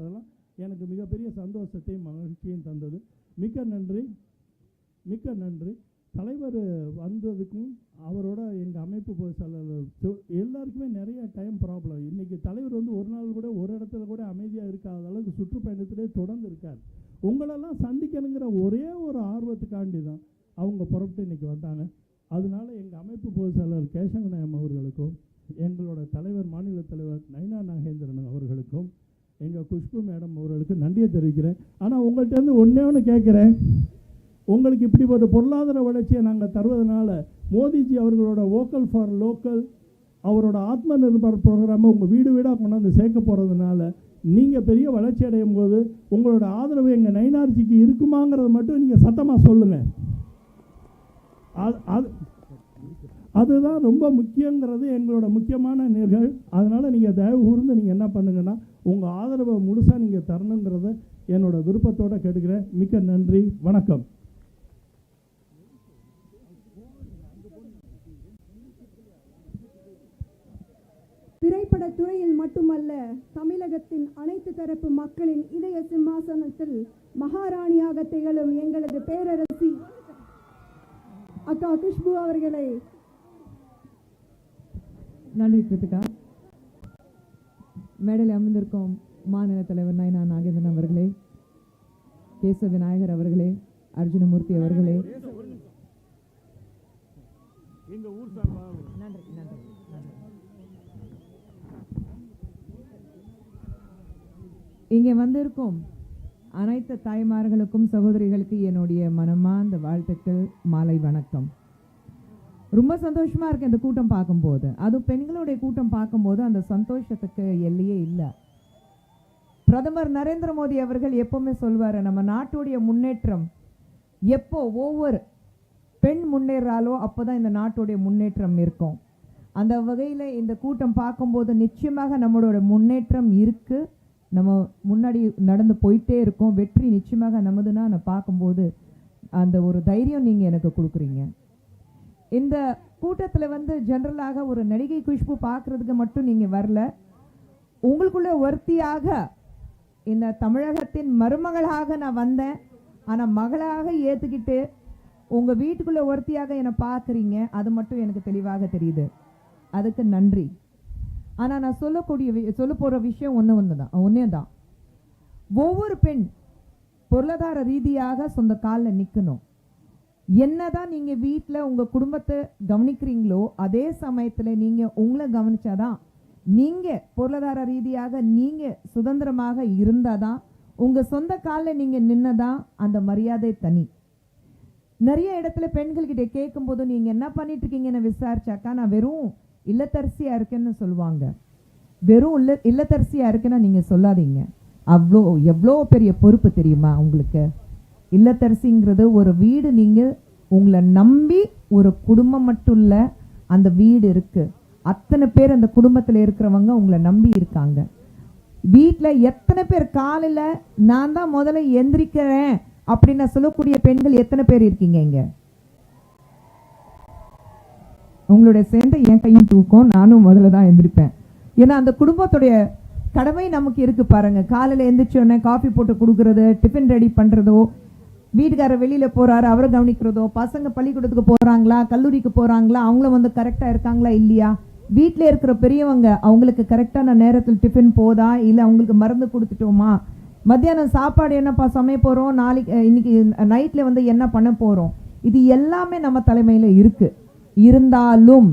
ஆரம்பித்ததெல்லாம் எனக்கு மிகப்பெரிய சந்தோஷத்தையும் மகிழ்ச்சியும் தந்தது. மிக்க நன்றி. மிக்க நன்றி. தலைவர் வந்ததுக்கும் அவரோட எங்கள் அமைப்பு பொதுச் எல்லாருக்குமே நிறைய டைம் ப்ராப்ளம் இன்றைக்கி தலைவர் வந்து ஒரு நாள் கூட ஒரு இடத்துல கூட அமைதியாக இருக்காத அளவுக்கு சுற்றுப்பயணத்திலே தொடர்ந்து இருக்கார். உங்களெல்லாம் சந்திக்கணுங்கிற ஒரே ஒரு ஆர்வத்துக்காண்டி தான் அவங்க புறப்பட்டு இன்றைக்கி வந்தாங்க. அதனால எங்கள் அமைப்பு பொதுச் கேசவநாயம் அவர்களுக்கும் எங்களோட தலைவர் மாநில தலைவர் நைனா நாகேந்திரன் அவர்களுக்கும் எங்கள் குஷ்பு மேடம் அவர்களுக்கு நன்றியை தெரிவிக்கிறேன். ஆனால் உங்கள்கிட்டருந்து ஒன்றே ஒன்று கேட்குறேன். உங்களுக்கு இப்படி பொருளாதார வளர்ச்சியை நாங்கள் தருவதனால மோடிஜி அவர்களோட வோக்கல் ஃபார் லோக்கல் அவரோட ஆத்ம நிர்பர் ப்ரோக்ராமை உங்கள் வீடு வீடாக கொண்டாந்து சேர்க்க போகிறதுனால நீங்கள் பெரிய வளர்ச்சி அடையும் போது உங்களோட ஆதரவு எங்கள் நைனார்ஜிக்கு இருக்குமாங்கிறத மட்டும் நீங்கள் சத்தமாக சொல்லுங்கள் அது அது அதுதான் ரொம்ப முக்கியங்கிறது எங்களோட முக்கியமான நிகழ் அதனால் நீங்கள் தயவு கூர்ந்து நீங்கள் என்ன பண்ணுங்கன்னா உங்கள் ஆதரவை முழுசாக நீங்கள் தரணுங்கிறத என்னோட விருப்பத்தோட கேட்டுக்கிறேன். மிக்க நன்றி. வணக்கம். திரைப்படத் துறையில் மட்டுமல்ல தமிழகத்தின் அனைத்து தரப்பு மக்களின் இதய சிம்மாசனத்தில் மகாராணியாக திகழும் எங்களது பேரரசி அக்கா குஷ்பு அவர்களை நன்றி கிருத்திகா. மேடையில் அமர்ந்திருக்கும் மாநில தலைவர் நயனா நாகேந்திரன் அவர்களே கேச விநாயகர் அவர்களே அர்ஜுனமூர்த்தி அவர்களே. நன்றி நன்றி இங்கே வந்திருக்கும் அனைத்து தாய்மார்களுக்கும் சகோதரிகளுக்கு என்னுடைய மனமார்ந்த வாழ்த்துக்கள் மாலை வணக்கம். ரொம்ப சந்தோஷமாக இருக்குது இந்த கூட்டம் பார்க்கும்போது. அதுவும் பெண்களுடைய கூட்டம் பார்க்கும்போது அந்த சந்தோஷத்துக்கு எல்லையே இல்லை. பிரதமர் நரேந்திர மோடி அவர்கள் எப்போவுமே சொல்வார் நம்ம நாட்டுடைய முன்னேற்றம் எப்போ ஒவ்வொரு பெண் முன்னேறாலோ அப்போ தான் இந்த நாட்டுடைய முன்னேற்றம் இருக்கும். அந்த வகையில் இந்த கூட்டம் பார்க்கும்போது நிச்சயமாக நம்மளோட முன்னேற்றம் இருக்குது நம்ம முன்னாடி நடந்து போயிட்டே இருக்கோம். வெற்றி நிச்சயமாக நமதுன்னா நான் பார்க்கும்போது அந்த ஒரு தைரியம் நீங்கள் எனக்கு கொடுக்குறீங்க. இந்த கூட்டத்தில் வந்து ஜென்ரலாக ஒரு நடிகை குஷ்பு பார்க்கறதுக்கு மட்டும் நீங்கள் வரல. உங்களுக்குள்ள ஒருத்தியாக இந்த தமிழகத்தின் மருமகளாக நான் வந்தேன். ஆனால் மகளாக ஏற்றுக்கிட்டு உங்கள் வீட்டுக்குள்ளே ஒருத்தியாக என்னை பார்க்குறீங்க அது மட்டும் எனக்கு தெளிவாக தெரியுது. அதுக்கு நன்றி. ஆனால் நான் சொல்லக்கூடிய வி- சொல்ல போகிற விஷயம் ஒன்று ஒன்று தான் ஒன்றே தான். ஒவ்வொரு பெண் பொருளாதார ரீதியாக சொந்த காலில் நிற்கணும் என்னதான் நீங்கள் வீட்டில் உங்கள் குடும்பத்தை கவனிக்கிறீங்களோ அதே சமயத்தில் நீங்கள் உங்களை கவனிச்சாதான் நீங்கள் பொருளாதார ரீதியாக நீங்கள் சுதந்திரமாக இருந்தால் தான் உங்கள் சொந்த காலில் நீங்கள் நின்னதான் அந்த மரியாதை தனி. நிறைய இடத்துல பெண்கள்கிட்ட கேட்கும்போது நீங்கள் என்ன பண்ணிட்டு இருக்கீங்கன்னு விசாரிச்சாக்கா நான் வெறும் இல்லத்தரிசியாக இருக்கேன்னு சொல்லுவாங்க. வெறும் இல்ல இல்லத்தரிசியாக இருக்கேன்னா நீங்கள் சொல்லாதீங்க. அவ்வளோ எவ்வளோ பெரிய பொறுப்பு தெரியுமா உங்களுக்கு? இல்லத்தரசிங்கிறது ஒரு வீடு நீங்க உங்களை நம்பி ஒரு குடும்பம் மட்டும் இல்ல அந்த வீடு இருக்கு. அத்தனை பேர் அந்த குடும்பத்துல இருக்கிறவங்க உங்களை நம்பி இருக்காங்க. வீட்டில் எத்தனை பேர் காலையில் நான் தான் முதல்ல எந்திரிக்கிறேன் அப்படின்னு சொல்லக்கூடிய பெண்கள் எத்தனை பேர் இருக்கீங்க இங்கே? உங்களுடைய சேர்ந்த என் கையும் தூக்கம். நானும் முதல்ல தான் எந்திரிப்பேன். ஏன்னா அந்த குடும்பத்துடைய கடமை நமக்கு இருக்கு பாருங்க. காலையில் எந்திரிச்ச உடனே காஃபி போட்டு கொடுக்குறது டிஃபன் ரெடி பண்றதோ வீட்டுக்காரர் வெளியில போறாரு அவரை கவனிக்கிறதோ பசங்க பள்ளிக்கூடத்துக்கு போறாங்களா கல்லூரிக்கு போறாங்களா அவங்களும் வந்து கரெக்டா இருக்காங்களா இல்லையா? வீட்டில் இருக்கிற பெரியவங்க அவங்களுக்கு கரெக்டான நேரத்தில் டிஃபன் போதா இல்லை அவங்களுக்கு மருந்து கொடுத்துட்டோமா? மத்தியானம் சாப்பாடு என்னப்பா சமைய போகிறோம் நாளைக்கு இன்னைக்கு நைட்டில் வந்து என்ன பண்ண போகிறோம் இது எல்லாமே நம்ம தலைமையில் இருக்கு. இருந்தாலும்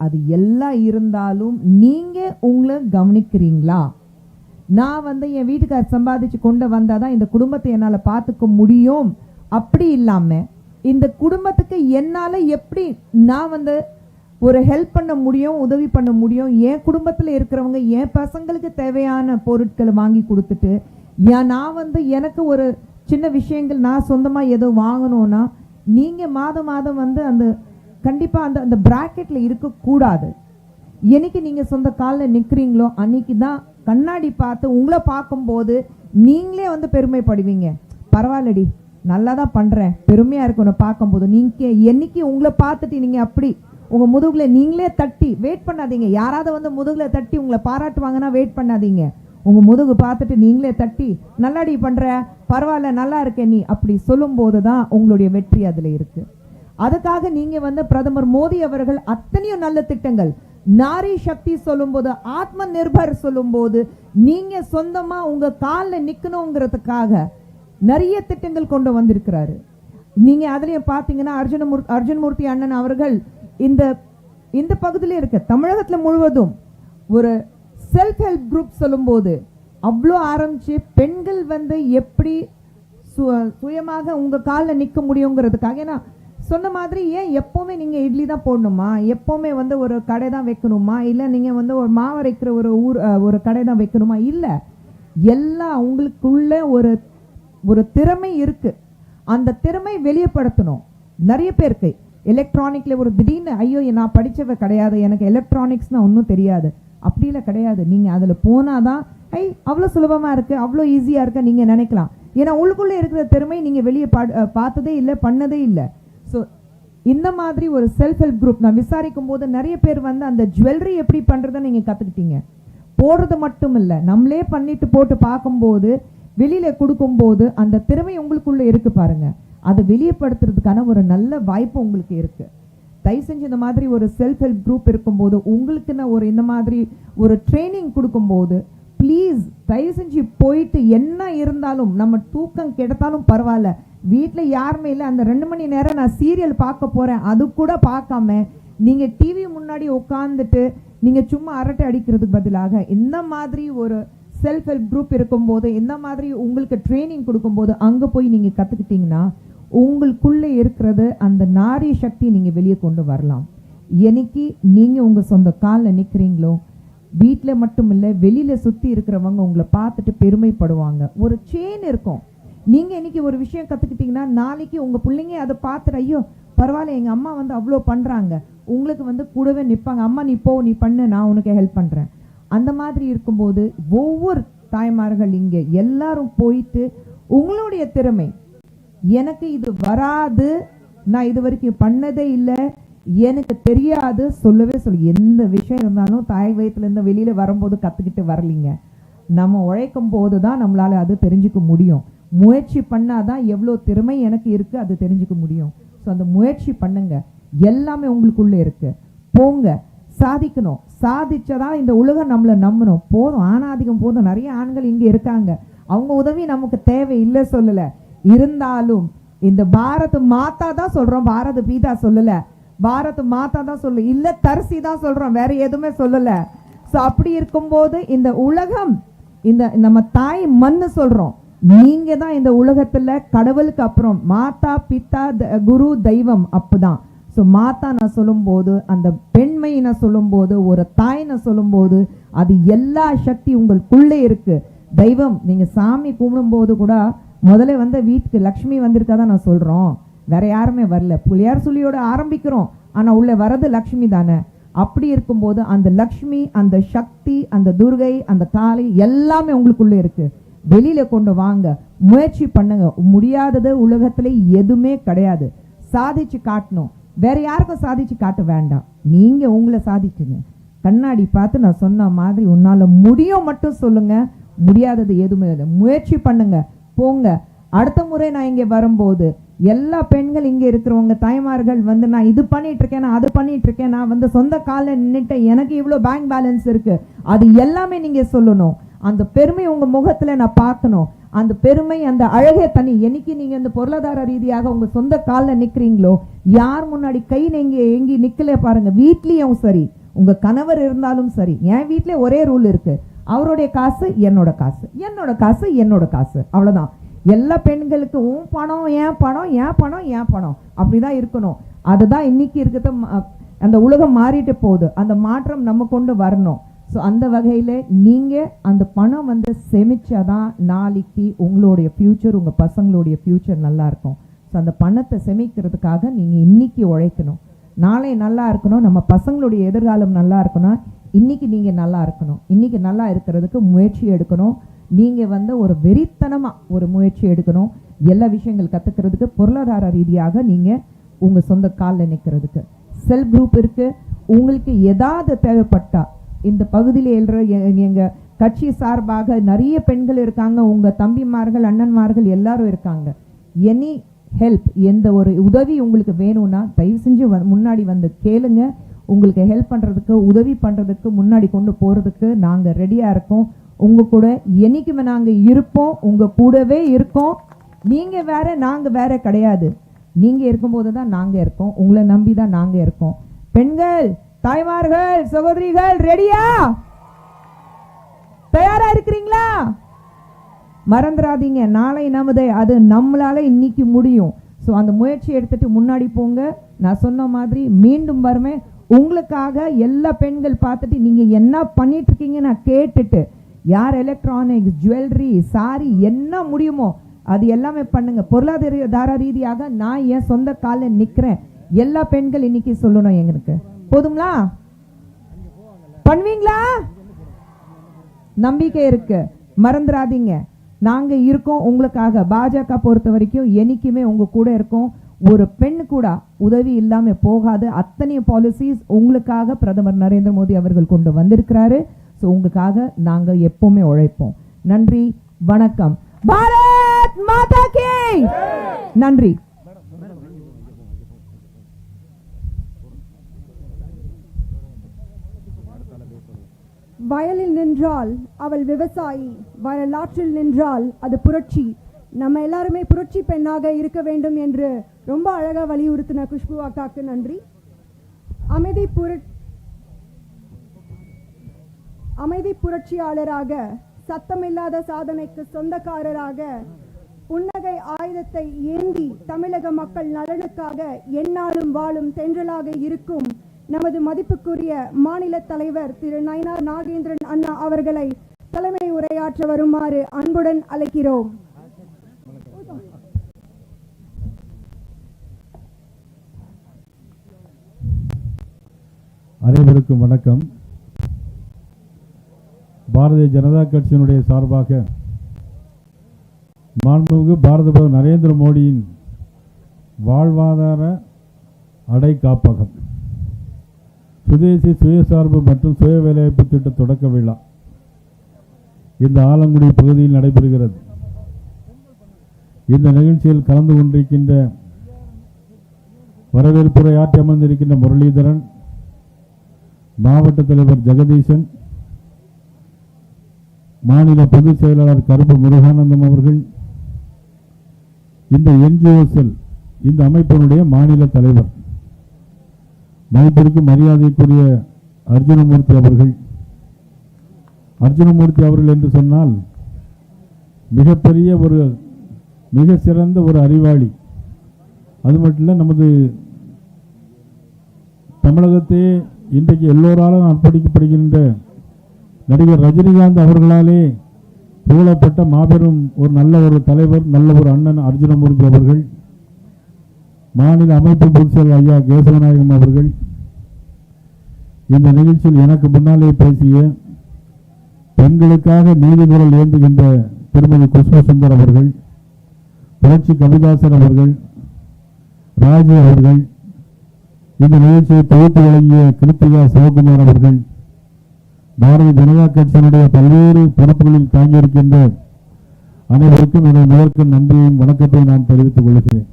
அது எல்லாம் இருந்தாலும் நீங்க உங்களை கவனிக்கிறீங்களா? நான் வந்து என் வீட்டுக்கார் சம்பாதிச்சு கொண்டு வந்தால் தான் இந்த குடும்பத்தை என்னால் பார்த்துக்க முடியும். அப்படி இல்லாமல் இந்த குடும்பத்துக்கு என்னால் எப்படி நான் வந்து ஒரு ஹெல்ப் பண்ண முடியும் உதவி பண்ண முடியும்? என் குடும்பத்தில் இருக்கிறவங்க என் பசங்களுக்கு தேவையான பொருட்களை வாங்கி கொடுத்துட்டு ஏன் நான் வந்து எனக்கு ஒரு சின்ன விஷயங்கள் நான் சொந்தமாக ஏதோ வாங்கணும்னா நீங்கள் மாதம் மாதம் வந்து அந்த கண்டிப்பாக அந்த அந்த ப்ராக்கெட்டில் இருக்கக்கூடாது. என்னைக்கு நீங்கள் சொந்த காலில் நிற்கிறீங்களோ அன்னைக்கு தான் கண்ணாடி பார்த்து உங்களை பார்க்கும்போது நீங்களே வந்து பெருமைப்படுவீங்க. பரவாயில்லடி நல்லா தான் பண்ணுறேன் பெருமையாக இருக்கு உன்னை பார்க்கும்போது. நீங்கள் என்னைக்கு உங்களை பார்த்துட்டு நீங்கள் அப்படி உங்கள் முதுகில் நீங்களே தட்டி வெயிட் பண்ணாதீங்க. யாராவது வந்து முதுகில் தட்டி உங்களை பாராட்டுவாங்கன்னா வெயிட் பண்ணாதீங்க. உங்கள் முதுகு பார்த்துட்டு நீங்களே தட்டி நல்லாடி பண்ணுற பரவாயில்ல நல்லா இருக்கே நீ. அப்படி சொல்லும்போது தான் உங்களுடைய வெற்றி அதில் இருக்குது அதுக்காக நீங்கள் வந்து பிரதமர் மோடி அவர்கள் அத்தனையும் நல்ல திட்டங்கள். நாரி சக்தி சொல்லும்போது ஆத்ம நிர்பர் சொல்லும்போது நீங்க சொந்தமா உங்க காலில் நிற்கணுங்கிறதுக்காக நிறைய திட்டங்கள் கொண்டு வந்திருக்கிறாரு. நீங்க அதுலயும் பாத்தீங்கன்னா அர்ஜுனமூர் அர்ஜுன்மூர்த்தி அண்ணன் அவர்கள் இந்த இந்த பகுதியில இருக்க தமிழகத்துல முழுவதும் ஒரு செல்ஃப் ஹெல்ப் குரூப் சொல்லும்போது அவ்வளோ ஆரம்பிச்சு பெண்கள் வந்து எப்படி சு- சுயமாக உங்க காலில் நிற்க முடியுங்கிறதுக்காக ஏன்னா சொன்ன மாதிரி ஏன் எப்போவுமே நீங்கள் இட்லி தான் போடணுமா? எப்போவுமே வந்து ஒரு கடை தான் வைக்கணுமா? இல்லை நீங்கள் வந்து ஒரு மாவரைக்கிற ஒரு ஊர் ஒரு கடை தான் வைக்கணுமா? இல்லை. எல்லாம் உங்களுக்குள்ள ஒரு ஒரு திறமை இருக்குது அந்த திறமை வெளியப்படுத்தணும் நிறைய பேருக்கு. எலக்ட்ரானிக்கில் ஒரு திடீர்னு ஐயோ நான் படித்தவ கிடையாது. எனக்கு எலக்ட்ரானிக்ஸ்னால் ஒன்றும் தெரியாது. அப்படிலாம் கிடையாது. நீங்கள் அதில் போனால் தான் ஐ அவ்வளோ சுலபமாக இருக்குது அவ்வளோ ஈஸியாக இருக்குது நீங்கள் நினைக்கலாம். ஏன்னா உள்ளுக்குள்ளே இருக்கிற திறமை நீங்கள் வெளியே பா- பார்த்ததே இல்லை பண்ணதே இல்லை. ஸோ இந்த மாதிரி ஒரு செல்ஃப் ஹெல்ப் குரூப் நான் விசாரிக்கும் போது நிறைய பேர் வந்து அந்த ஜுவல்லரி எப்படி பண்றதை நீங்க கத்துக்கிட்டீங்க. போடுறது மட்டும் இல்ல நம்மளே பண்ணிட்டு போட்டு பார்க்கும்போது வெளியில கொடுக்கும்போது அந்த திறமை உங்களுக்குள்ள இருக்கு பாருங்க. அதை வெளியப்படுத்துறதுக்கான ஒரு நல்ல வாய்ப்பு உங்களுக்கு இருக்கு. தயவு செஞ்சு இந்த மாதிரி ஒரு செல்ஃப் ஹெல்ப் குரூப் இருக்கும்போது உங்களுக்குன்னு ஒரு இந்த மாதிரி ஒரு ட்ரைனிங் கொடுக்கும்போது ப்ளீஸ் தயவு செஞ்சு போயிட்டு என்ன இருந்தாலும் நம்ம தூக்கம் கெடுத்தாலும் பரவாயில்ல. வீட்டில் யாருமே இல்லை. அந்த ரெண்டு மணி நேரம் நான் சீரியல் பார்க்க போகிறேன் அது கூட பார்க்காம நீங்கள் டிவி முன்னாடி உட்காந்துட்டு நீங்கள் சும்மா அரட்டை அடிக்கிறதுக்கு பதிலாக இந்த மாதிரி ஒரு செல்ஃப் ஹெல்ப் குரூப் இருக்கும்போது இந்த மாதிரி உங்களுக்கு ட்ரைனிங் கொடுக்கும்போது அங்கே போய் நீங்கள் கற்றுக்கிட்டிங்கன்னா உங்களுக்குள்ளே இருக்கிறது அந்த நாரி சக்தி நீங்கள் வெளியே கொண்டு வரலாம். எனக்கு நீங்கள் உங்கள் சொந்த காலில் நிற்கிறீங்களோ வீட்டில் மட்டும் இல்லை வெளியில் சுற்றி இருக்கிறவங்க உங்களை பார்த்துட்டு பெருமைப்படுவாங்க. ஒரு செயின் இருக்கும். நீங்க இன்னைக்கு ஒரு விஷயம் கத்துக்கிட்டீங்கன்னா நாளைக்கு உங்க பிள்ளைங்க அதை பார்த்துட்டு ஐயோ பரவாயில்ல எங்க அம்மா வந்து அவ்வளோ பண்றாங்க. உங்களுக்கு வந்து கூடவே நிற்பாங்க அம்மா நீ போ நீ பண்ணு நான் உனக்கு ஹெல்ப் பண்றேன். அந்த மாதிரி இருக்கும்போது ஒவ்வொரு தாய்மார்கள் இங்க எல்லாரும் போயிட்டு உங்களுடைய திறமை. எனக்கு இது வராது. நான் இது வரைக்கும் பண்ணதே இல்லை. எனக்கு தெரியாது. சொல்லவே சொல்லு. எந்த விஷயம் இருந்தாலும் தாய் வயித்துல இருந்து வரும்போது கற்றுக்கிட்டு வரலீங்க. நம்ம உழைக்கும் போது தான் நம்மளால் அது தெரிஞ்சுக்க முடியும். முயற்சி பண்ணாதான் எவ்வளோ திறமை எனக்கு இருக்குது அது தெரிஞ்சுக்க முடியும். ஸோ அந்த முயற்சி பண்ணுங்க. எல்லாமே உங்களுக்குள்ளே இருக்குது போங்க. சாதிக்கணும். சாதிச்சதான் இந்த உலகம் நம்மளை நம்பணும். போதும். ஆணாதிக்கம் போதும். நிறைய ஆண்கள் இங்கே இருக்காங்க. அவங்க உதவி நமக்கு தேவை இல்லை சொல்லலை. இருந்தாலும் இந்த பாரத் மாதா தான் சொல்கிறோம் பாரத பீதா சொல்லலை. பாரத் மாதா தான் சொல்லு இல்லை தரிசி தான் சொல்கிறோம் வேற எதுவுமே சொல்லலை. ஸோ அப்படி இருக்கும்போது இந்த உலகம் இந்த நம்ம தாய் மண்ணு சொல்கிறோம் நீங்க தான் இந்த உலகத்துல கடவுளுக்கு அப்புறம் மாதா பித்தா த- குரு தெய்வம் அப்பதான் ஸோ மாதா நான் சொல்லும்போது அந்த பெண்மை நான் சொல்லும்போது ஒரு தாய் நான் சொல்லும்போது அது எல்லா சக்தி உங்களுக்குள்ளே இருக்கு. தெய்வம் நீங்க சாமி கும்பிடும்போது கூட முதல்ல வந்த வீட்டுக்கு லக்ஷ்மி வந்திருக்காதான் நான் சொல்றோம். வேற யாருமே வரல. புளியார் சொல்லியோட ஆரம்பிக்கிறோம். ஆனா உள்ள வர்றது லக்ஷ்மி தானே. அப்படி இருக்கும்போது அந்த லக்ஷ்மி அந்த சக்தி அந்த துர்கை அந்த காளி எல்லாமே உங்களுக்குள்ளே இருக்குது வெளியில கொண்டு வாங்க. முயற்சி பண்ணுங்க. முடியாதது உலகத்துல எதுவுமே கிடையாது. சாதிச்சு காட்டணும். வேற யாருக்கும் சாதிச்சு காட்ட வேண்டாம். நீங்க உங்களை சாதிச்சுங்க. கண்ணாடி பார்த்து நான் சொன்ன மாதிரி உன்னால முடியும் மட்டும் சொல்லுங்க. முடியாதது எதுவுமே இல்லை. முயற்சி பண்ணுங்க. போங்க. அடுத்த முறை நான் இங்கே வரும்போது எல்லா பெண்கள் இங்கே இருக்கிறவங்க தாய்மார்கள் வந்து நான் இது பண்ணிட்டு இருக்கேன் நான் அது பண்ணிட்டு இருக்கேன் நான் வந்து சொந்த காலில் நின்றுட்டேன் எனக்கு இவ்வளோ பேங்க் பேலன்ஸ் இருக்கு. அது எல்லாமே நீங்கள் சொல்லணும். அந்த பெருமை உங்கள் முகத்தில் நான் பார்க்கணும். அந்த பெருமை அந்த அழகே தனி. என்னைக்கு நீங்கள் இந்த பொருளாதார ரீதியாக உங்கள் சொந்த காலில் நிற்கிறீங்களோ யார் முன்னாடி கை நீங்க எங்கி நிற்கல பாருங்க. வீட்லேயும் சரி உங்கள் கணவர் இருந்தாலும் சரி என் வீட்டிலே ஒரே ரூல் இருக்கு. அவருடைய காசு என்னோட காசு. என்னோட காசு என்னோட காசு. அவ்வளோதான் எல்லா பெண்களுக்கு உன் பணம் ஏன் பணம் ஏன் பணம் ஏன் பணம். அப்படிதான் இருக்கணும். அதுதான் இன்னைக்கு இருக்கிறது ம- அந்த உலகம் மாறிட்டு போகுது. அந்த மாற்றம் நம்ம கொண்டு வரணும். ஸோ அந்த வகையில் நீங்கள் அந்த பணம் வந்து செமிச்சாதான் நாளைக்கு உங்களுடைய ஃப்யூச்சர் உங்கள் பசங்களுடைய ஃப்யூச்சர் நல்லாயிருக்கும் ஸோ அந்த பணத்தை செமிக்கிறதுக்காக நீங்கள் இன்னைக்கு உழைக்கணும். நாளை நல்லா இருக்கணும். நம்ம பசங்களுடைய எதிர்காலம் நல்லா இருக்கணும் இன்றைக்கி நீங்கள் நல்லா இருக்கணும். இன்றைக்கி நல்லா இருக்கிறதுக்கு முயற்சி எடுக்கணும். நீங்கள் வந்து ஒரு வெறித்தனமாக ஒரு முயற்சி எடுக்கணும். எல்லா விஷயங்கள் கற்றுக்கிறதுக்கு பொருளாதார ரீதியாக நீங்கள் உங்கள் சொந்த காலில் நிற்கிறதுக்கு செல்ஃப் குரூப் இருக்குது உங்களுக்கு எதாவது தேவைப்பட்டால் இந்த பகுதியில் எழுற எங்கள் கட்சி சார்பாக நிறைய பெண்கள் இருக்காங்க. உங்கள் தம்பிமார்கள் அண்ணன்மார்கள் எல்லாரும் இருக்காங்க. எனி ஹெல்ப் எந்த ஒரு உதவி உங்களுக்கு வேணும்னா தயவு செஞ்சு வ- முன்னாடி வந்து கேளுங்க. உங்களுக்கு ஹெல்ப் பண்ணுறதுக்கு உதவி பண்ணுறதுக்கு முன்னாடி கொண்டு போகிறதுக்கு நாங்கள் ரெடியாக இருக்கோம். உங்கள் கூட என்னைக்குமே நாங்கள் இருப்போம். உங்கள் கூடவே இருக்கோம். நீங்கள் வேற நாங்கள் வேற கிடையாது. நீங்கள் இருக்கும்போது தான் நாங்கள் இருக்கோம். உங்களை நம்பி தான் நாங்கள் இருக்கோம். பெண்கள் தாய்மார்கள் சகோதரிகள் ரெடியா தயாரா இருக்கிறீங்களா? மறந்துடாதீங்க நாளை நமதே. அது நம்மளால இன்னைக்கு முடியும். ஸோ அந்த முயற்சி எடுத்துட்டு முன்னாடி போங்க. நான் சொன்ன மாதிரி மீண்டும் வருவேன் உங்களுக்காக எல்லா பெண்கள் பார்த்துட்டு நீங்க என்ன பண்ணிட்டு இருக்கீங்க நான் கேட்டுட்டு யார் எலக்ட்ரானிக்ஸ் ஜுவல்லரி சாரி என்ன முடியுமோ அது எல்லாமே பண்ணுங்க. பொருளாதார ரீதியாக நான் என் சொந்த காலில் நிற்கிறேன் எல்லா பெண்கள் இன்னைக்கு சொல்லணும் எங்களுக்கு. போதுங்களா பண்ணுவீங்களா? நம்பிக்கை இருக்கு. மறந்துடாதீங்க நாங்க இருக்கோம் உங்களுக்காக. பாஜக பொறுத்த வரைக்கும் என்னைக்குமே உங்க கூட இருக்கோம். ஒரு பெண் கூட உதவி இல்லாம போகாது அத்தனை பாலிசிஸ் உங்களுக்காக பிரதமர் நரேந்திர மோடி அவர்கள் கொண்டு வந்திருக்கிறாரு. ஸோ உங்களுக்காக நாங்க எப்பவுமே உழைப்போம். நன்றி. வணக்கம். பாரத் மாதா கே! நன்றி. வயலில் நின்றால் அவள் விவசாயி வரலாற்றில் நின்றால் அது புரட்சி. நம்ம எல்லாருமே புரட்சி பெண்ணாக இருக்க வேண்டும் என்று ரொம்ப அழகா வலியுறுத்தின குஷ்பு அக்காக்கு நன்றி. அமைதி புர அமைதி புரட்சியாளராக சத்தமில்லாத சாதனைக்கு சொந்தக்காரராக புன்னகை ஆயுதத்தை ஏந்தி தமிழக மக்கள் நலனுக்காக எந்நாளும் வாழும் தென்றலாக இருக்கும் நமது மதிப்புக்குரிய மாநில தலைவர் திரு நயனார் நாகேந்திரன் அண்ணா அவர்களை தலைமை உரையாற்ற வருமாறு அன்புடன் அழைக்கிறோம். அனைவருக்கும் வணக்கம். பாரதிய ஜனதா கட்சியினுடைய சார்பாக மாண்புமிகு பாரத பிரதமர் நரேந்திர மோடியின் வாழ்வாதார அடை காப்பகம் சுதேசி சுயசார்பு மற்றும் சுய வேலைவாய்ப்பு திட்ட தொடக்க விழா இந்த ஆலங்குடி பகுதியில் நடைபெறுகிறது. இந்த நிகழ்ச்சியில் கலந்து கொண்டிருக்கின்ற வரவேற்புரை ஆற்றி அமர்ந்திருக்கின்ற முரளிதரன் மாவட்ட தலைவர் ஜெகதீசன் மாநில பொதுச் செயலாளர் கருப்பு முருகானந்தம் அவர்கள் இந்த என்ஜிஓசல் இந்த அமைப்பினுடைய மாநில தலைவர். மதிப்பிற்கு மரியாதைக்குரிய அர்ஜுனமூர்த்தி அவர்கள் அர்ஜுனமூர்த்தி அவர்கள் என்று சொன்னால் மிகப்பெரிய ஒரு மிக சிறந்த ஒரு அறிவாளி. அது மட்டும் இல்லை நமது தமிழகத்தையே இன்றைக்கு எல்லோராலும் அர்ப்பணிக்கப்படுகின்ற நடிகர் ரஜினிகாந்த் அவர்களாலே புகழப்பட்ட மாபெரும் ஒரு நல்ல ஒரு தலைவர் நல்ல ஒரு அண்ணன் அர்ஜுனமூர்த்தி அவர்கள். மாநில அமைப்பு பொதுச்செயல் ஐயா கேசவநாயகம் அவர்கள் இந்த நிகழ்ச்சியில் எனக்கு முன்னாலே பேசிய பெண்களுக்காக நீதிபுரல் ஏந்துகின்ற திருமதி குஷ்பு சுந்தர் அவர்கள் புரட்சி கவிதாசன் அவர்கள் ராஜு அவர்கள் இந்த நிகழ்ச்சியை தொகுத்து வழங்கிய கிருத்திகா சிவகுமார் அவர்கள் பாரதிய ஜனதா கட்சியினுடைய பல்வேறு பொறுப்புகளில் தாங்கியிருக்கின்ற அனைவருக்கும் எனது முதற்கும் நன்றியையும் வணக்கத்தையும் நான் தெரிவித்துக் கொள்கிறேன்.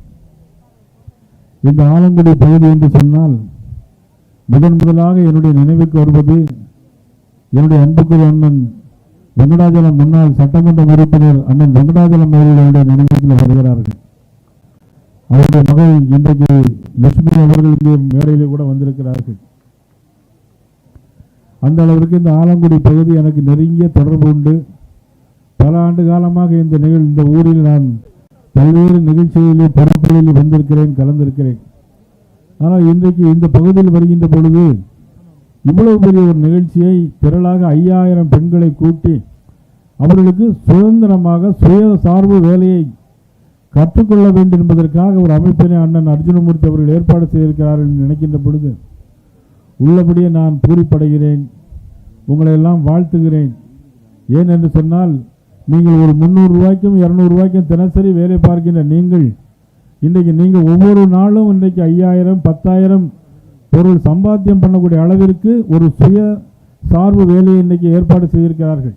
இந்த ஆலங்குடி பகுதி என்று சொன்னால் முதன் முதலாக என்னுடைய நினைவுக்கு வருவது என்னுடைய அன்புக்குரிய அண்ணன் வெங்கடாஜலம் முன்னாள் சட்டமன்ற உறுப்பினர் அண்ணன் வெங்கடாஜலம் அவர்களுடைய நினைவுக்கு வருகிறார்கள். அவருடைய மகள் இன்றைக்கு லட்சுமி அவர்கள் இங்கே மேடையிலே கூட வந்திருக்கிறார்கள். அந்த அளவிற்கு இந்த ஆலங்குடி பகுதி எனக்கு நெருங்கிய தொடர்பு உண்டு. பல ஆண்டு காலமாக இந்த நிகழ் இந்த ஊரில் நான் பல்வேறு நிகழ்ச்சிகளிலே பொறுப்புகளில் வந்திருக்கிறேன் கலந்திருக்கிறேன். ஆனால் இன்றைக்கு இந்த பகுதியில் வருகின்ற பொழுது இவ்வளவு பெரிய ஒரு நிகழ்ச்சியை திரளாக ஐயாயிரம் பெண்களை கூட்டி அவர்களுக்கு சுதந்திரமாக சுய சார்பு வேலையை கற்றுக்கொள்ள வேண்டும் என்பதற்காக ஒரு அமைப்பினை அண்ணன் அர்ஜுனமூர்த்தி அவர்கள் ஏற்பாடு செய்திருக்கிறார் என்று நினைக்கின்ற பொழுது உள்ளபடியே நான் பூரிப்படைகிறேன் உங்களை எல்லாம் வாழ்த்துகிறேன். ஏன் என்று சொன்னால் நீங்கள் ஒரு முந்நூறு ரூபாய்க்கும் இரநூறு ரூபாய்க்கும் தினசரி வேலை பார்க்கின்ற நீங்கள் இன்றைக்கு நீங்கள் ஒவ்வொரு நாளும் இன்றைக்கு ஐயாயிரம் பத்தாயிரம் பொருள் சம்பாத்தியம் பண்ணக்கூடிய அளவிற்கு ஒரு சுய சார்பு வேலையை இன்றைக்கு ஏற்பாடு செய்திருக்கிறார்கள்.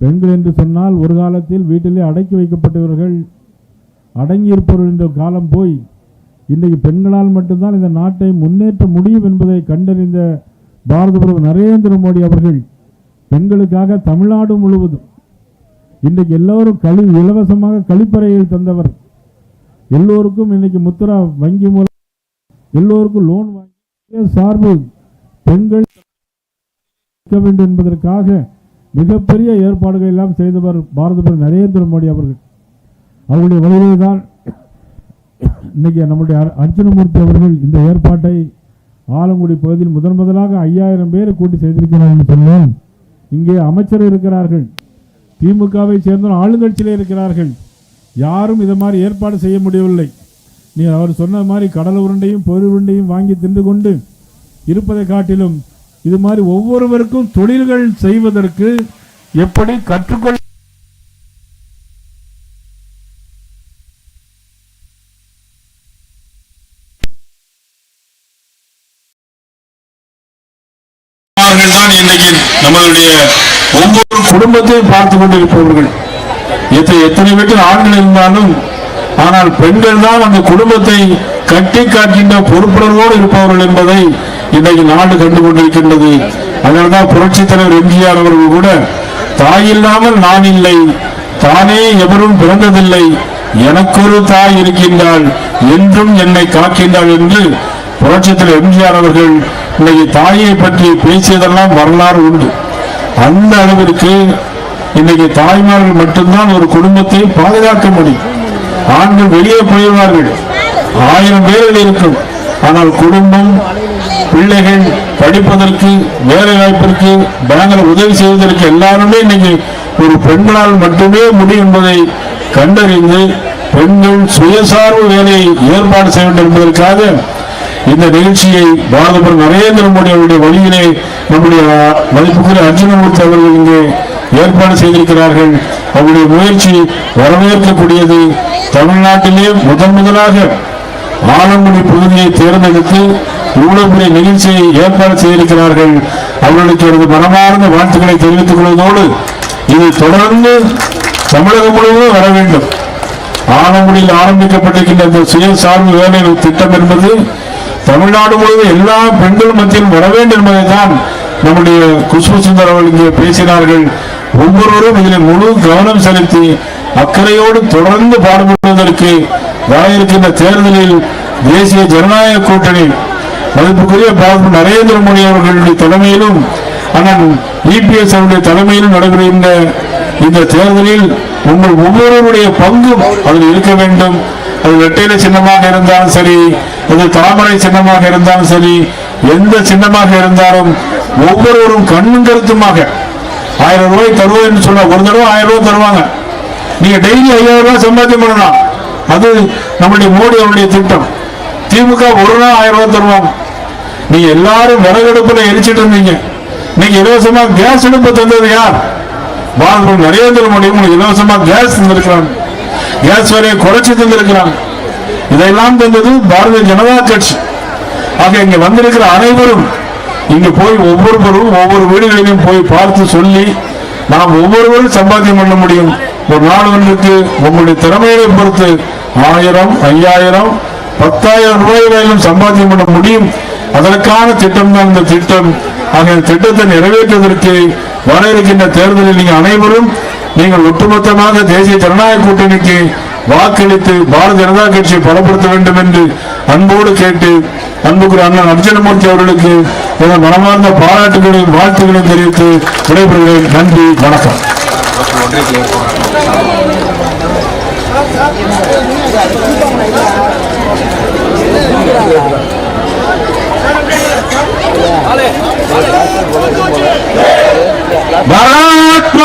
பெண்கள் என்று சொன்னால் ஒரு காலத்தில் வீட்டிலே அடக்கி வைக்கப்பட்டவர்கள் அடங்கியிருப்பவர்கள் என்ற காலம் போய் இன்றைக்கு பெண்களால் மட்டும்தான் இந்த நாட்டை முன்னேற்ற முடியும் என்பதை கண்டறிந்த பாரத பிரதமர் நரேந்திர மோடி அவர்கள் பெண்களுக்காக தமிழ்நாடு முழுவதும் இன்றைக்கு எல்லோரும் கழி இலவசமாக கழிப்பறையில் தந்தவர். எல்லோருக்கும் இன்னைக்கு முத்ரா வங்கி மூலம் எல்லோருக்கும் லோன் வாங்கி சார்பு பெண்கள் இருக்க வேண்டும் என்பதற்காக மிகப்பெரிய ஏற்பாடுகள் எல்லாம் செய்தவர் பாரத பிரதமர் நரேந்திர மோடி அவர்கள். அவருடைய வழியிலே தான் இன்னைக்கு நம்முடைய அர்ஜுனமூர்த்தி அவர்கள் இந்த ஏற்பாட்டை ஆலங்குடி பகுதியில் முதன் முதலாக ஐயாயிரம் பேர் கூட்டி செய்திருக்கிறார் என்று சொன்னால் இங்கே அமைச்சர் இருக்கிறார்கள். திமுகவை சேர்ந்த ஆளுங்கட்சியிலே இருக்கிறார்கள். யாரும் இதை மாதிரி ஏற்பாடு செய்ய முடியவில்லை. நீ அவர் சொன்ன மாதிரி கடல் உருண்டையும் பொரு உருண்டையும் வாங்கி தின்று கொண்டு இருப்பதை காட்டிலும் இது மாதிரி ஒவ்வொருவருக்கும் தொழில்கள் செய்வதற்கு எப்படி கற்றுக்கொள்ள நம்மளுடைய ஒவ்வொரு குடும்பத்தையும் பார்த்து கொண்டிருப்பவர்கள். எத்தனை எத்தனை வீட்டில் ஆண்கள் இருந்தாலும் ஆனால் பெண்கள் தான் அந்த குடும்பத்தை கட்டி காக்கின்ற பொறுப்புணர்வோடு இருப்பவர்கள் என்பதை இன்றைக்கு நாடு கண்டு கொண்டிருக்கின்றது அதனால்தான் புரட்சி தலைவர் எம்ஜிஆர் அவர்கள் கூட தாய் இல்லாமல் நான் இல்லை தானே எவரும் பிறந்ததில்லை எனக்கொரு தாய் இருக்கின்றாள் என்றும் என்னை காக்கின்றாள் என்று புரட்சித்தில் எம்ஜிஆர் அவர்கள் இன்னைக்கு தாயை பற்றி பேசியதெல்லாம் வரலாறு உண்டு. அந்த அளவிற்கு இன்னைக்கு தாய்மார்கள் மட்டும்தான் ஒரு குடும்பத்தை பாதுகாக்க முடியும். ஆண்கள் வெளியே போயிடுவார்கள் ஆயிரம் பேர்கள் இருக்கும். ஆனால் குடும்பம் பிள்ளைகள் படிப்பதற்கு வேலை வாய்ப்பிற்கு பேங்கில் உதவி செய்வதற்கு எல்லாருமே இன்னைக்கு ஒரு பெண்களால் மட்டுமே முடியும் என்பதை கண்டறிந்து பெண்கள் சுயசார்பு வேலையை ஏற்பாடு செய்ய வேண்டும் என்பதற்காக இந்த நிகழ்ச்சியை பாரதபுரம் நரேந்திர மோடி அவருடைய வழியிலே நம்முடைய மதிப்புக்குரிய அர்ஜுனமூர்த்தி அவர்கள் இங்கே ஏற்பாடு செய்திருக்கிறார்கள். அவருடைய முயற்சி வரவேற்கக்கூடியது. தமிழ்நாட்டிலே முதன் முதலாக ஆலங்குடி பகுதியை தேர்ந்தெடுத்து இவ்வளவு பெரிய நிகழ்ச்சியை ஏற்பாடு செய்திருக்கிறார்கள். அவர்களுக்கு எனது மனமார்ந்த வாழ்த்துக்களை தெரிவித்துக் கொள்வதோடு இது தொடர்ந்து தமிழகம் முழுவதும் வர வேண்டும். ஆலங்குடியில் ஆரம்பிக்கப்பட்டிருக்கின்ற இந்த சுயசார்பு வேலை திட்டம் என்பது தமிழ்நாடு முழுவதும் எல்லா பெண்கள் மத்தியிலும் வர வேண்டும் என்பதைத்தான் நம்முடைய குஷ்பு சுந்தர் அவர்கள் இங்கே பேசினார்கள். ஒவ்வொருவரும் இதில் முழு கவனம் செலுத்தி அக்கறையோடு தொடர்ந்து பாடுபடுவதற்கு வர இருக்கின்ற தேர்தலில் தேசிய ஜனநாயக கூட்டணி மதிப்புக்குரிய பிரதமர் நரேந்திர மோடி அவர்களுடைய தலைமையிலும் அண்ணன் இபிஎஸ் அவருடைய தலைமையிலும் நடைபெறுகின்ற இந்த தேர்தலில் உங்கள் ஒவ்வொருவருடைய பங்கும் அதில் இருக்க வேண்டும். அது வெட்டையில சின்னமாக இருந்தாலும் சரி அது தாமரை சின்னமாக இருந்தாலும் சரி எந்த சின்னமாக இருந்தாலும் ஒவ்வொருவரும் கண்ணும் கருத்துமாக ஆயிரம் ரூபாய் தருவோம் என்று சொன்னா ஒரு தடவை ஆயிரம் ரூபாய் தருவாங்க. நீங்க டெய்லி ஐயாயிரம் ரூபாய் சம்பாத்தியம் பண்ணலாம். அது நம்முடைய மோடி அவருடைய திட்டம். திமுக ஒரு நாள் ஆயிரம் ரூபாய் தருவாங்க. நீங்க எல்லாரும் விறகடுப்புல எரிச்சிட்டு இருந்தீங்க. நீங்க இலவசமா கேஸ் அடுப்பு தந்தது யார்? பாரத நரேந்திர மோடி உங்களுக்கு இலவசமா கேஸ் தந்திருக்கிறாங்க. கேஸ் குறைச்சி குறைச்சு தந்திருக்கிறாங்க இதையெல்லாம் தந்தது பாரதிய ஜனதா கட்சி. ஆக இங்க வந்திருக்கிற அனைவரும் இங்க போய் ஒவ்வொருவரும் ஒவ்வொரு வீடுகளிலும் போய் பார்த்து சொல்லி நாம் ஒவ்வொருவரும் சம்பாத்தியம் பண்ண முடியும். ஒரு நாள் ஒன்றுக்கு உங்களுடைய திறமையை பொறுத்து ஆயிரம் ஐயாயிரம் பத்தாயிரம் ரூபாய் வரையிலும் சம்பாத்தியம் பண்ண முடியும். அதற்கான திட்டம் தான் இந்த திட்டம். ஆக திட்டத்தை நிறைவேற்றுவதற்கு வர இருக்கின்ற தேர்தலில் நீங்கள் அனைவரும் நீங்கள் ஒட்டுமொத்தமாக தேசிய ஜனநாயக கூட்டணிக்கு வாக்களித்து பாரதிய ஜனதா கட்சியை பலப்படுத்த வேண்டும் என்று அன்போடு கேட்டு அன்புக்குரிய அண்ணன் அர்ஜுனமூர்த்தி அவர்களுக்கு என் மனமார்ந்த பாராட்டுகளையும் வாழ்த்துக்களையும் தெரிவித்து விடைபெறுகிறேன். நன்றி வணக்கம். பாரா